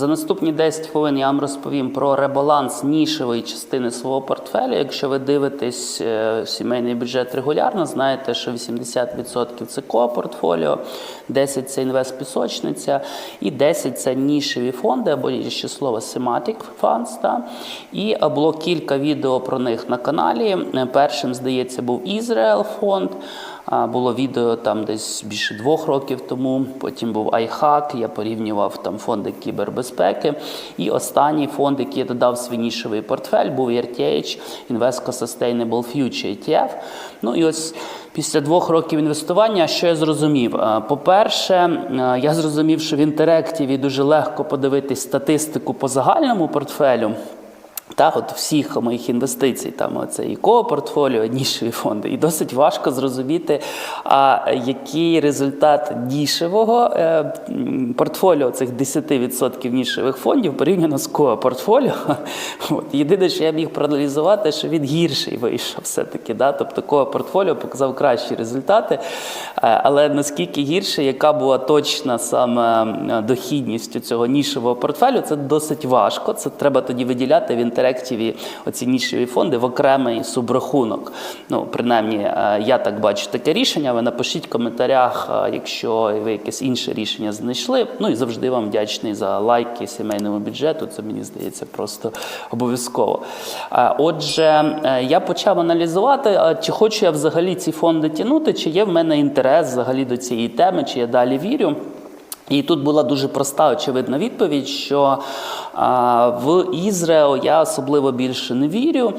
За наступні 10 хвилин я вам розповім про ребаланс нішевої частини свого портфеля. Якщо ви дивитесь е, сімейний бюджет регулярно, знаєте, що 80% це ко-портфоліо, 10% це інвест-пісочниця і 10% це нішеві фонди, або ще слово thematic funds. Та? І було кілька відео про них на каналі. Е, Першим, здається, був Ізраїл фонд. Було відео там десь більше двох років тому. Потім був iHack, я порівнював там фонди кібербезпеки. І останній фонд, який я додав в свій нішевий портфель, був RTH Invesco Sustainable Future ETF. Ну і ось після двох років інвестування, що я зрозумів? По-перше, я зрозумів, що в інтерактиві дуже легко подивитись статистику по загальному портфелю. Так, от всіх моїх інвестицій, там це і ко-портфоліо, нішеві фонди. І досить важко зрозуміти, а який результат нішевого е, портфоліо цих 10% нішевих фондів порівняно з ко-портфоліо. Єдине, що я міг проаналізувати, що він гірший вийшов все-таки. Да? Тобто ко-портфоліо показав кращі результати. Е, Але наскільки гірше, яка була точна саме дохідність цього нішевого портфелю, це досить важко. Це треба тоді виділяти в інтерактиві оці нішеві фонди в окремий субрахунок. Ну, принаймні, е, я так бачу таке рішення. Ви напишіть в коментарях, е, якщо ви якесь інше рішення знайшли. Ну і завжди вам вдячний за лайки сімейному бюджету. Це мені здається просто обов'язково. Е, Отже, я почав аналізувати, чи хочу я взагалі ці фонди тягнути, чи є в мене інтерес взагалі до цієї теми, чи я далі вірю. І тут була дуже проста очевидна відповідь, що в Ізраїл я особливо більше не вірю.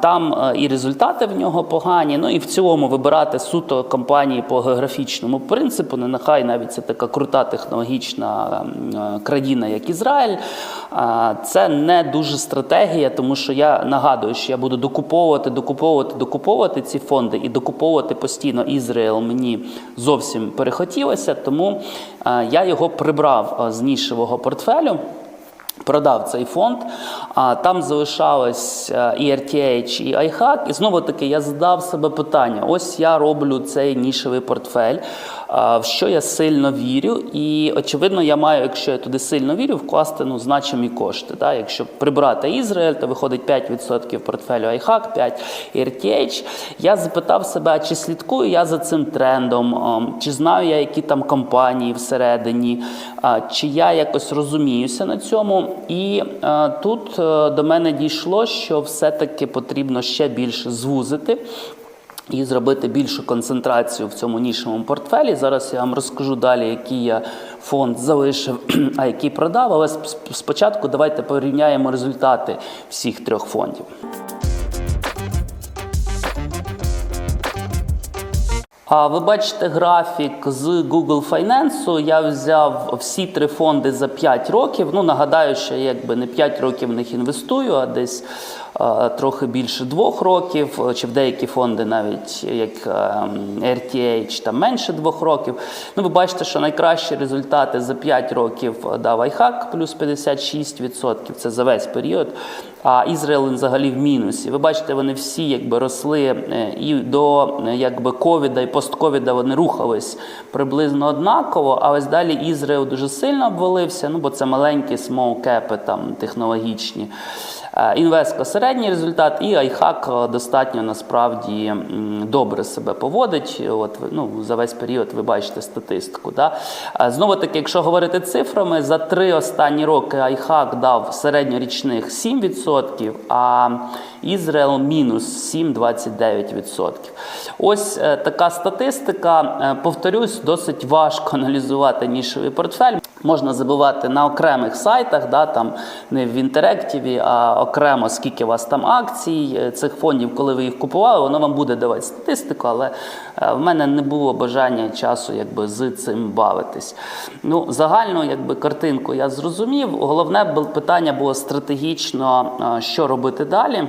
Там і результати в нього погані. Ну і в цілому вибирати суто компанії по географічному принципу, не нехай навіть це така крута технологічна країна, як Ізраїль. Це не дуже стратегія, тому що я нагадую, що я буду докуповувати, докуповувати, докуповувати ці фонди і докуповувати постійно Ізраїл мені зовсім перехотілося, тому е, я його прибрав е, з нішевого портфелю. Продав цей фонд, а там залишалось е, і RTH, і iHack. І знову таки я задав себе питання: ось я роблю цей нішевий портфель, в що я сильно вірю. І очевидно, я маю, якщо я туди сильно вірю, вкласти ну, значимі кошти. Да? Якщо прибрати Ізраїль, то виходить 5% портфелю iHack, 5% RTH. Я запитав себе, чи слідкую я за цим трендом, чи знаю я, які там компанії всередині, чи я якось розуміюся на цьому. І е, тут е, до мене дійшло, що все-таки потрібно ще більше звузити. І зробити більшу концентрацію в цьому нішевому портфелі. Зараз я вам розкажу далі, який я фонд залишив, а який продав. Але спочатку давайте порівняємо результати всіх трьох фондів. А ви бачите графік з Google Finance. Я взяв всі три фонди за 5 років. Ну нагадаю, що якби не 5 років в них інвестую, а десь трохи більше двох років, е, чи в деякі фонди навіть як е, RTH, там менше двох років. Ну, ви бачите, що найкращі результати за 5 років дав iHack, плюс 56%. Це за весь період. А Ізраїл взагалі в мінусі. Ви бачите, вони всі якби росли е, і до е, якби ковіда, і постковіда вони рухались приблизно однаково. А ось далі Ізраїл дуже сильно обвалився, ну бо це маленькі смоукепи там технологічні. Е, Інвеско середній результат, і iHack достатньо насправді добре себе поводить. От ну, за весь період ви бачите статистику. Да? Е, Знову таки, якщо говорити цифрами, за три останні роки iHack дав середньорічних 7%, а Ізраїл мінус 7,29%. Ось е, така статистика. Е, Повторюсь, досить важко аналізувати нішевий портфель. Можна забивати на окремих сайтах, да, там не в інтерактиві, а окремо скільки у вас там акцій е, цих фондів, коли ви їх купували, воно вам буде давати статистику, але е, в мене не було бажання часу якби, з цим бавитись. Ну, загальну якби, картинку я зрозумів. Головне питання було стратегічно, е, що робити далі.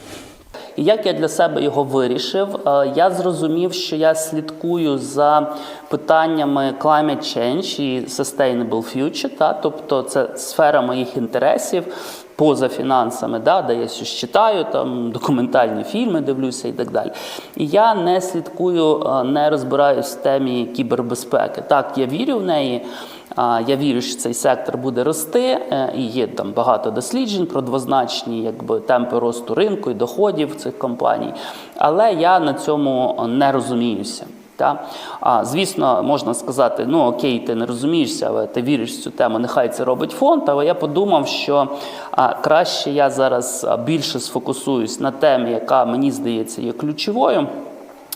І як я для себе його вирішив, Е, я зрозумів, що я слідкую за питаннями climate change і sustainable future, та, тобто це сфера моїх інтересів поза фінансами, да, де я щось читаю, там документальні фільми дивлюся і так далі. І я не слідкую, е, не розбираюсь в темі кібербезпеки. Так, я вірю в неї. Я вірю, що цей сектор буде рости, е, і є там багато досліджень про двозначні якби, темпи росту ринку і доходів цих компаній. Але я на цьому не розуміюся. Та? А, звісно, можна сказати, ну окей, ти не розумієшся, але ти віриш в цю тему, нехай це робить фонд. Але я подумав, що а, краще я зараз більше сфокусуюсь на темі, яка мені здається є ключовою.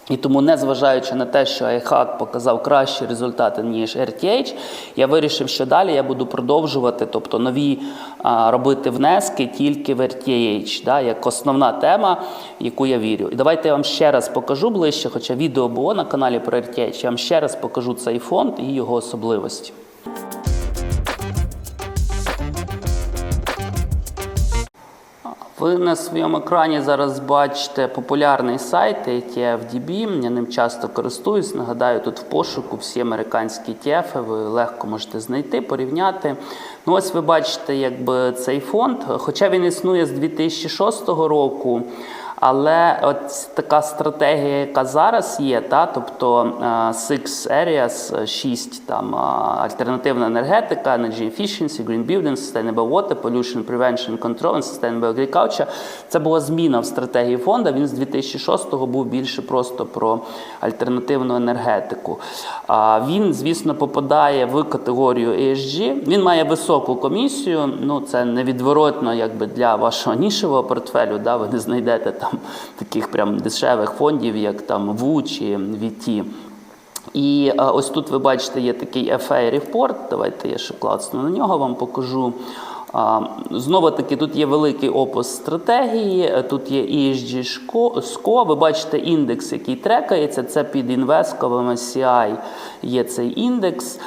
І тому, незважаючи на те, що iHack показав кращі результати, ніж RTH, я вирішив, що далі я буду продовжувати, тобто нові а, робити внески тільки в RTH, да, як основна тема, яку я вірю. І давайте я вам ще раз покажу ближче, хоча відео було на каналі про RTH, я вам ще раз покажу цей фонд і його особливості. Ви на своєму екрані зараз бачите популярний сайт ETFDB. Я ним часто користуюсь. Нагадаю, тут в пошуку всі американські ETF ви легко можете знайти, порівняти. Ну, ось ви бачите, якби цей фонд, хоча він існує з 2006 року. Але от така стратегія, яка зараз є, та тобто е, Six Areas, 6 там е, альтернативна енергетика, Energy Efficiency, Green Building, Sustainable Water, Pollution Prevention Control and Sustainable Agriculture. Це була зміна в стратегії фонду. Він з 2006-го був більше просто про альтернативну енергетику. А Він, звісно, попадає в категорію ESG. Він має високу комісію. Ну це невідворотно, якби для вашого нішевого портфелю. Да, ви не знайдете там таких прям дешевих фондів, як там ВУ чи VT. І а, ось тут ви бачите, є такий FA Report. Давайте я ще клацну на нього вам покажу. Знову таки, тут є великий опис стратегії, тут є ESG SCO, ви бачите індекс, який трекається. Це під інвестком MSCI є цей індекс.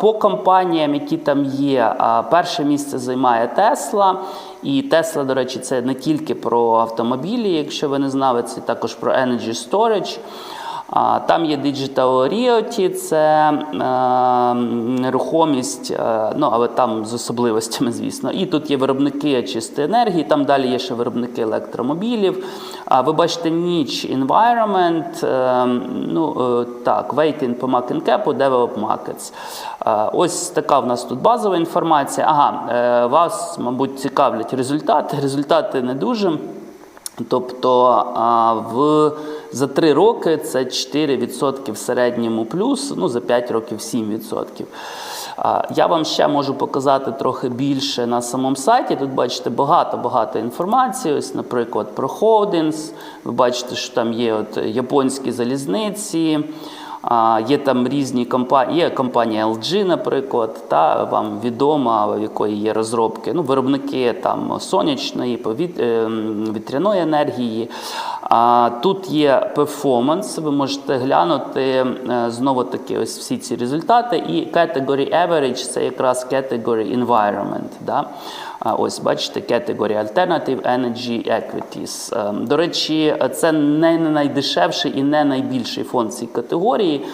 По компаніям, які там є, перше місце займає Тесла. І Тесла, до речі, це не тільки про автомобілі, якщо ви не знали, це також про Energy Storage. Там є Digital Realty, це е, нерухомість, е, ну але там з особливостями, звісно. І тут є виробники чистої енергії, там далі є ще виробники електромобілів. Ви бачите ніч Environment, е, ну е, так, Waiting по MarketCap, Develop Markets. Ось така в нас тут базова інформація. Ага, е, вас, мабуть, цікавлять результати. Результати не дуже. Тобто в, за 3 роки це 4% в середньому плюс, ну за 5 років 7%. Я вам ще можу показати трохи більше на самому сайті. Тут бачите багато-багато інформації. Ось, наприклад, про Holdings. Ви бачите, що там є от японські залізниці. А, Є там різні компанії, є компанія LG, наприклад, та вам відома, в якої є розробки. Ну, виробники там сонячної, повіт... е, вітряної енергії. А тут є перформанс, ви можете глянути е, знову таки ось всі ці результати. І category average це якраз category environment. Да? Ось бачите, category Alternative Energy Equities. Е, До речі, це не найдешевший і не найбільший фонд цієї категорії.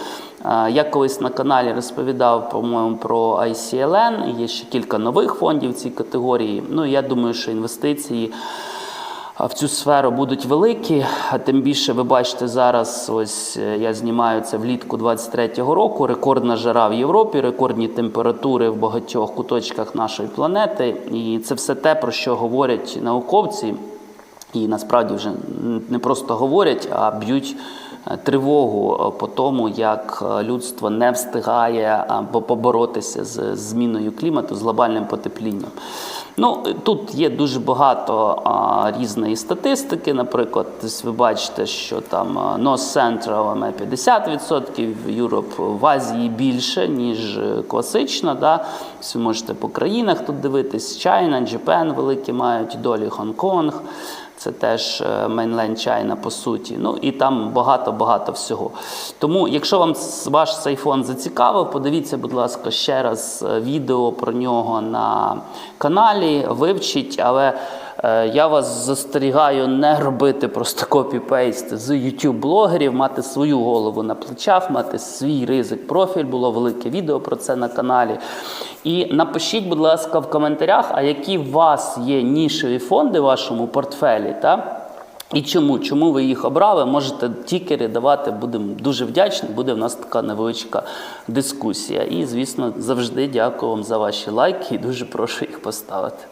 Е, Я колись на каналі розповідав, по-моєму, про ICLN. Є ще кілька нових фондів цієї категорії. Ну, я думаю, що інвестиції в цю сферу будуть великі. А тим більше ви бачите зараз. Ось е, я знімаю це влітку 23-го року. Рекордна жара в Європі, рекордні температури в багатьох куточках нашої планети. І це все те, про що говорять науковці. І насправді вже не просто говорять, а б'ють тривогу е, по тому, як людство не встигає або поборотися з зміною клімату, з глобальним потеплінням. Ну, тут є дуже багато а, різної статистики. Наприклад, ви бачите, що там а, North Central має 50%, Europe в Азії більше, ніж е, класична. Да? Ви можете по країнах тут дивитись. China, Japan великі мають долі, Гонконг. Це теж е, Mainland China, по суті. Ну і там багато-багато всього. Тому, якщо вам ваш цей фонд зацікавив, подивіться, будь ласка, ще раз е, відео про нього на каналі, вивчіть, але я вас застерігаю не робити просто копі-пейст з YouTube-блогерів, мати свою голову на плечах, мати свій ризик профіль. Було велике відео про це на каналі. І напишіть, будь ласка, в коментарях, а які у вас є нішеві фонди в вашому портфелі, та? І чому? Чому ви їх обрали? Можете тікери давати, будемо дуже вдячні. Буде в нас така невеличка дискусія. І, звісно, завжди дякую вам за ваші лайки і дуже прошу їх поставити.